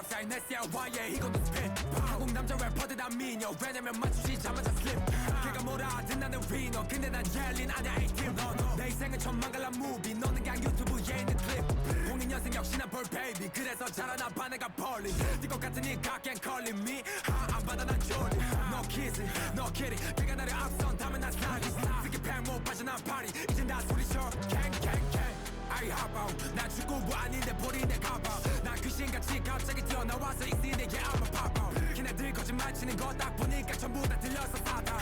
outside 내 CLY에 이것도 스핀 한국 남자 래퍼들 다 미녀. 왜냐면 맞추시자마자 슬립 걔가 뭐라 하든 나는 위너 근데 난 젤린 아냐 A팀 내 인생은 천만갈라 무비 너는 그냥 유튜브에 있는 클립 공인 연생 역시나 볼 베이비 그래서 자라나 봐 내가 벌린. 네것 같으니까 call me. 하안 받아 난 졸리 너 키스 너 키리 걔가 나를 앞선다면 난 슬라이드 쓰기 팬못 빠져난 파리 이젠 다 소리쳐. 캥캥캥 I hop out. 나 축구부 아닌데 볼이 내 가방 난 귀신같이 갑자기 튀어나와서 내게 I'm a pop out 걔네들 거짓말 치는 거 딱 보니까 전부 다 들려서 사다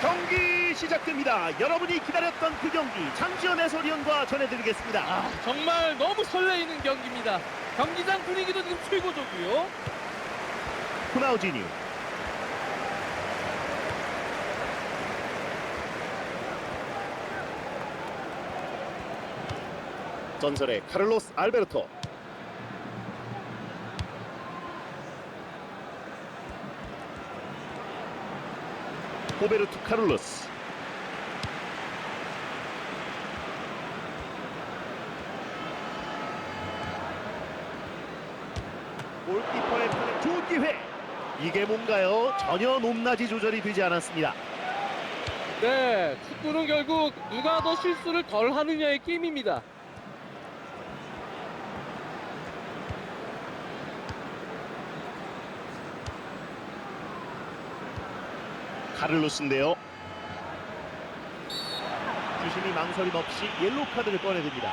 경기 시작됩니다. 여러분이 기다렸던 그 경기 장지현 해설위원과 전해드리겠습니다. 아, 정말 너무 설레이는 경기입니다. 경기장 분위기도 지금 최고조고요. 호나우지뉴 전설의 카를로스 알베르토 호베르투 카를로스 골키퍼의 편에 좋은 기회 이게 뭔가요? 전혀 높낮이 조절이 되지 않았습니다. 네, 축구는 결국 누가 더 실수를 덜 하느냐의 게임입니다. 카를로스인데요. 주심이 망설임 없이 옐로 카드를 꺼내듭니다.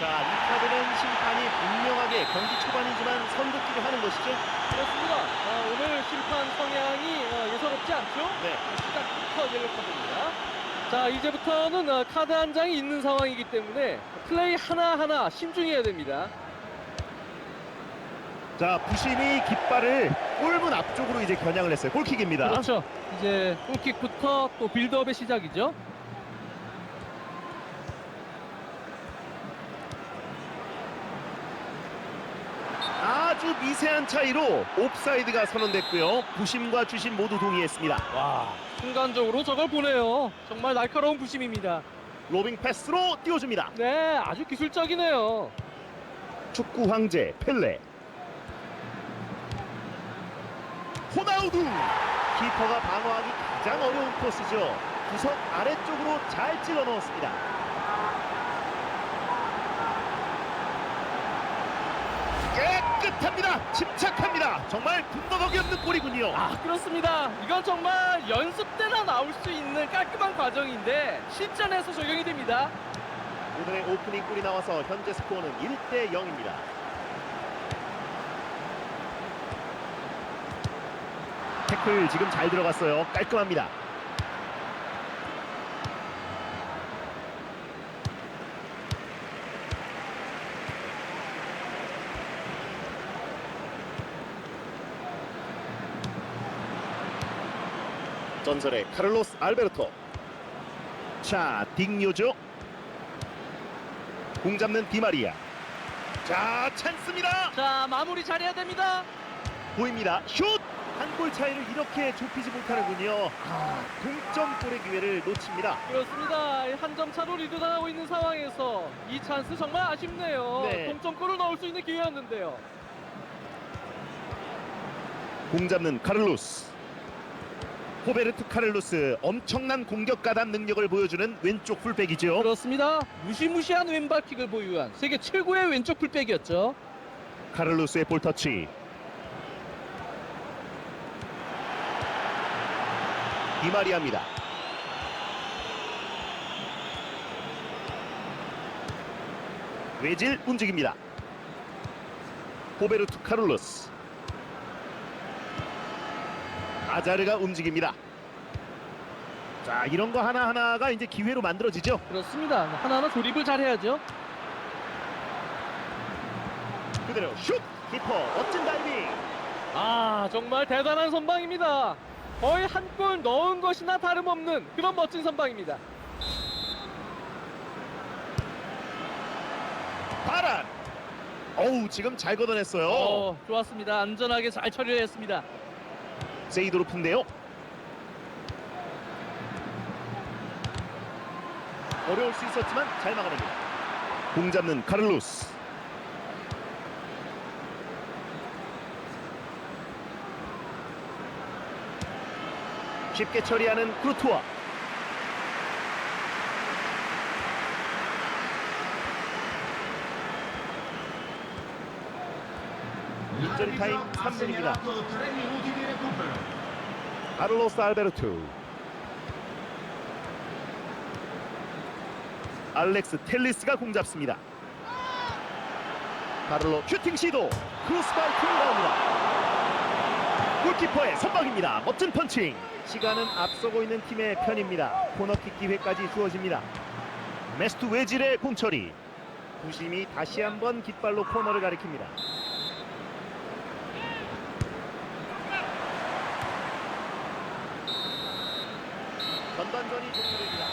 자, 이 카드는 심판이 분명하게 경기 초반이지만 선긋기를 하는 것이죠. 그렇습니다. 아, 오늘 심판 성향이 어, 예사롭지 않죠? 네. 시작부터 옐로 카드입니다. 자, 이제부터는 어, 카드 한 장이 있는 상황이기 때문에 플레이 하나하나 신중해야 됩니다. 자, 부심이 깃발을 골문 앞쪽으로 이제 겨냥을 했어요. 골킥입니다. 그렇죠. 이제 골킥부터 또 빌드업의 시작이죠. 아주 미세한 차이로 옵사이드가 선언됐고요. 부심과 주심 모두 동의했습니다. 와, 순간적으로 저걸 보네요. 정말 날카로운 부심입니다. 로빙 패스로 띄워줍니다. 네, 아주 기술적이네요. 축구 황제 펠레 호나우두. 키퍼가 방어하기 가장 어려운 코스죠. 구석 아래쪽으로 잘 찔러 넣었습니다. 깨끗합니다. 침착합니다. 정말 군더더기 없는 골이군요. 아, 그렇습니다. 이건 정말 연습 때나 나올 수 있는 깔끔한 과정인데 실전에서 적용이 됩니다. 오늘의 오프닝 골이 나와서 현재 스코어는 1대 0입니다 태클 지금 잘 들어갔어요. 깔끔합니다. 전설의 카를로스 알베르토. 자 딩요죠 공 잡는 디마리아. 자 찬스입니다. 자, 마무리 잘해야 됩니다. 보입니다. 슛한 골 차이를 이렇게 좁히지 못하는군요 아 동점골의 기회를 놓칩니다 그렇습니다. 한 점 차로 리드당하고 있는 상황에서 이 찬스 정말 아쉽네요. 네. 동점골을 넣을 수 있는 기회였는데요. 공 잡는 카를로스 호베르트 카를로스 엄청난 공격 가담 능력을 보여주는 왼쪽 풀백이죠 그렇습니다. 무시무시한 왼발킥을 보유한 세계 최고의 왼쪽 풀백이었죠. 카를로스의 볼터치 디마리아입니다. 외질 움직입니다. 호베르투 카를로스. 아자르가 움직입니다. 자 이런 거 하나하나가 이제 기회로 만들어지죠. 그렇습니다. 하나하나 조립을 잘해야죠. 그대로 슛! 키퍼 멋진 다이빙! 아 정말 대단한 선방입니다. 거의 한 골 넣은 것이나 다름없는 그런 멋진 선방입니다. 파란. 어우 지금 잘 걷어냈어요. 어, 좋았습니다. 안전하게 잘 처리를 했습니다. 세이드로프인데요. 어려울 수 있었지만 잘 막아냅니다. 공 잡는 카를로스. 쉽게 처리하는 크루토아. 인절 타임 3분입니다. 카를로스 알베르토. 알렉스 텔리스가 공 잡습니다. 카를로 슈팅 시도 크로스바이크 나옵니다. 골키퍼의 선방입니다. 멋진 펀칭. 시간은 앞서고 있는 팀의 편입니다. 코너킥 기회까지 주어집니다. 메스트 외질의 공처리. 부심이 다시 한번 깃발로 코너를 가리킵니다. 전반전이 종료됩니다.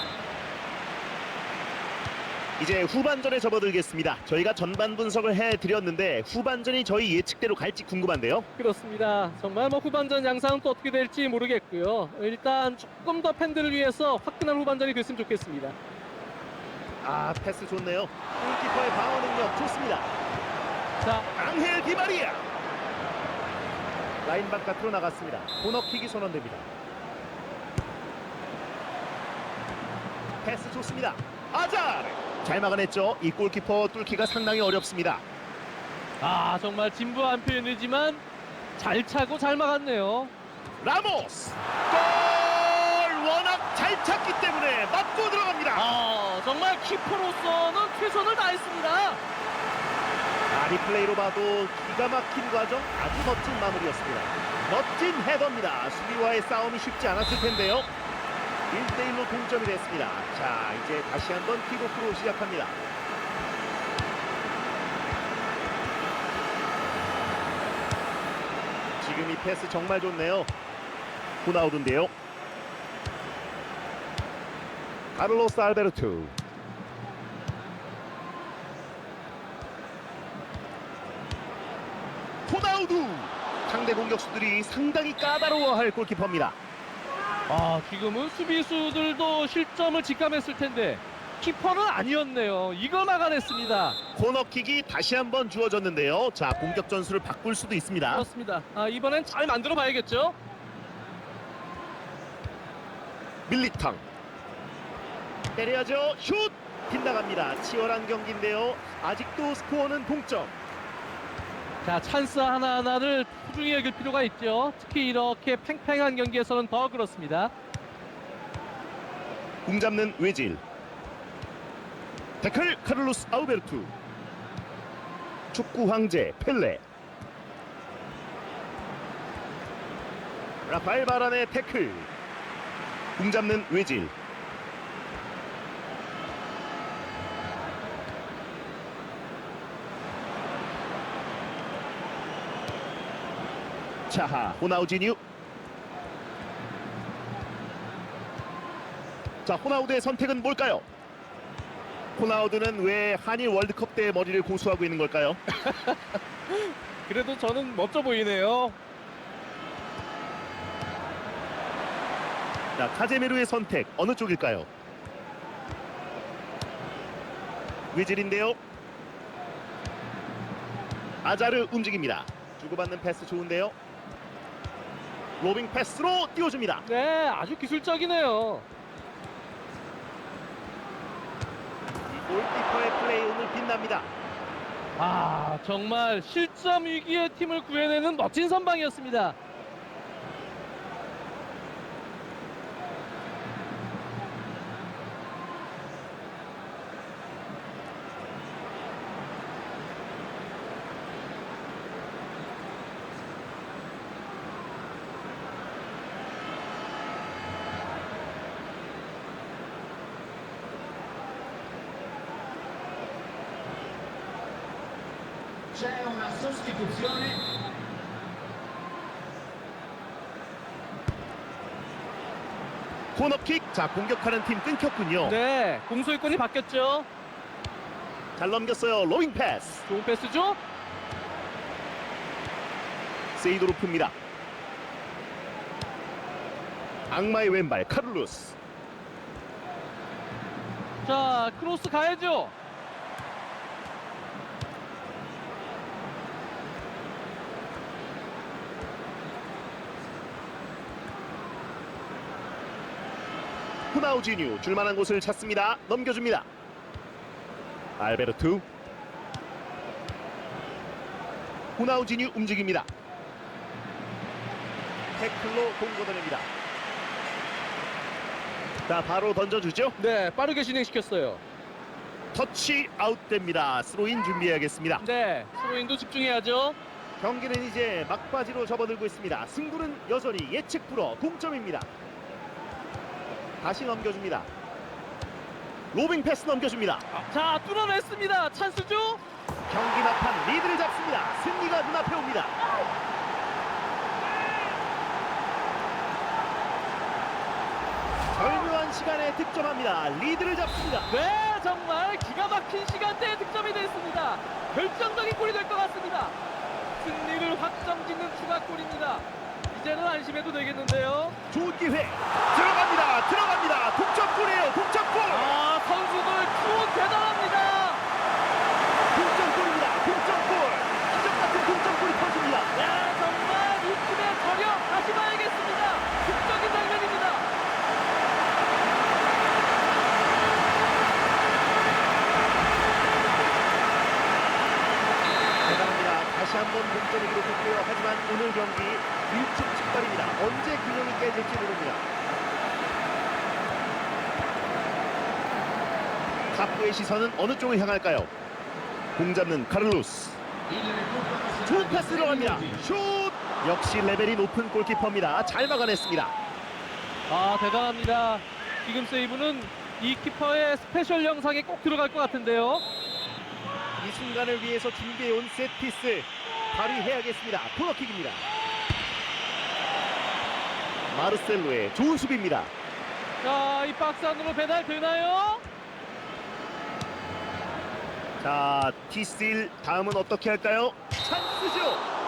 이제 후반전에 접어들겠습니다. 저희가 전반 분석을 해드렸는데 후반전이 저희 예측대로 갈지 궁금한데요. 그렇습니다. 정말 뭐 후반전 양상은 또 어떻게 될지 모르겠고요. 일단 조금 더 팬들을 위해서 화끈한 후반전이 됐으면 좋겠습니다. 아 패스 좋네요. 골키퍼의 방어 능력 좋습니다. 자, 앙헬 디마리아 라인 바깥으로 나갔습니다. 코너킥이 선언됩니다. 패스 좋습니다. 아잘 잘 막아냈죠. 이 골키퍼 뚫기가 상당히 어렵습니다. 아 정말 진부한 표현이지만 잘 차고 잘 막았네요. 라모스 골 워낙 잘 찼기 때문에 맞고 들어갑니다. 아 정말 키퍼로서는 최선을 다했습니다. 아, 리플레이로 봐도 기가 막힌 과정 아주 멋진 마무리였습니다. 멋진 헤더입니다. 수비와의 싸움이 쉽지 않았을 텐데요. 1대1로 동점이 됐습니다. 자, 이제 다시 한번 킥오프로 시작합니다. 지금 이 패스 정말 좋네요. 호나우드인데요. 카를로스 알베르투. 호나우두 상대 공격수들이 상당히 까다로워할 골키퍼입니다. 아 지금은 수비수들도 실점을 직감했을 텐데 키퍼는 아니었네요. 이걸 막아냈습니다. 코너킥이 다시 한번 주어졌는데요. 자 공격 전술을 바꿀 수도 있습니다. 그렇습니다. 아 이번엔 잘 만들어 봐야겠죠. 밀리탕 때려야죠. 슛 빗나갑니다. 치열한 경기인데요. 아직도 스코어는 동점. 자 찬스 하나하나를 소중히 여길 필요가 있죠. 특히 이렇게 팽팽한 경기에서는 더 그렇습니다. 공 잡는 외질. 태클 카를로스 아우베르투. 축구 황제 펠레. 라파엘 바란의 태클. 공 잡는 외질. 자하 호나우지뉴 자 호나우드의 선택은 뭘까요? 호나우드는 왜 한일 월드컵 때 머리를 고수하고 있는 걸까요? 그래도 저는 멋져 보이네요. 자 카제메루의 선택 어느 쪽일까요? 위질인데요. 아자르 움직입니다. 주고받는 패스 좋은데요. 로빙 패스로 띄워줍니다. 네, 아주 기술적이네요. 이 골키퍼의 플레이 오늘 빛납니다. 아, 정말 실점 위기의 팀을 구해내는 멋진 선방이었습니다. C'è una sostituzione 코너킥 자 공격하는 팀 끊겼군요. 네, 공소유권이 바뀌었죠. 잘 넘겼어요. 로빙 패스. 좋은 패스죠? 세이도로프입니다. 악마의 왼발 카를로스. 자, 크로스 가야죠. 후나우지뉴 줄만한 곳을 찾습니다. 넘겨줍니다. 알베르투 후나우지뉴 움직입니다. 태클로 공 걷어냅니다. 자 바로 던져주죠. 네, 빠르게 진행시켰어요. 터치 아웃됩니다. 스로인 준비해야겠습니다. 네, 스로인도 집중해야죠. 경기는 이제 막바지로 접어들고 있습니다. 승부는 여전히 예측 불허 동점입니다. 다시 넘겨줍니다. 로빙 패스 넘겨줍니다. 자, 뚫어냈습니다. 찬스죠? 경기 막판 리드를 잡습니다. 승리가 눈앞에 옵니다. 절묘한 시간에 득점합니다. 리드를 잡습니다. 네, 정말 기가 막힌 시간대에 득점이 됐습니다. 결정적인 골이 될 것 같습니다. 승리를 확정짓는 추가골입니다. 이제는 안심해도 되겠는데요. 좋은 기회 들어갑니다. 들어갑니다. 동점골이에요. 동점골. 아, 선수들 투혼 대단합니다. 동점골입니다. 동점골. 기적 같은 동점골이 터집니다. 야, 정말 이 팀의 저력 다시 봐야겠습니다. 극적인 장면입니다. 대단합니다. 다시 한번 동점을 기록했고요. 하지만 오늘 경기 일촉즉발입니다. 언제 균형이 깨질지 모릅니다. 탑부의 시선은 어느 쪽을 향할까요? 공 잡는 카를로스. 좋은 패스 들어갑니다. 슛! 역시 레벨이 높은 골키퍼입니다. 잘 막아냈습니다. 아, 대단합니다. 지금 세이브는 이 키퍼의 스페셜 영상에 꼭 들어갈 것 같은데요. 이 순간을 위해서 준비해온 세트피스 발휘해야겠습니다. 코너킥입니다. 마르셀로의 좋은 수비입니다. 자, 이 박스 안으로 배달 되나요? 자, 티스틸 다음은 어떻게 할까요? 찬스죠.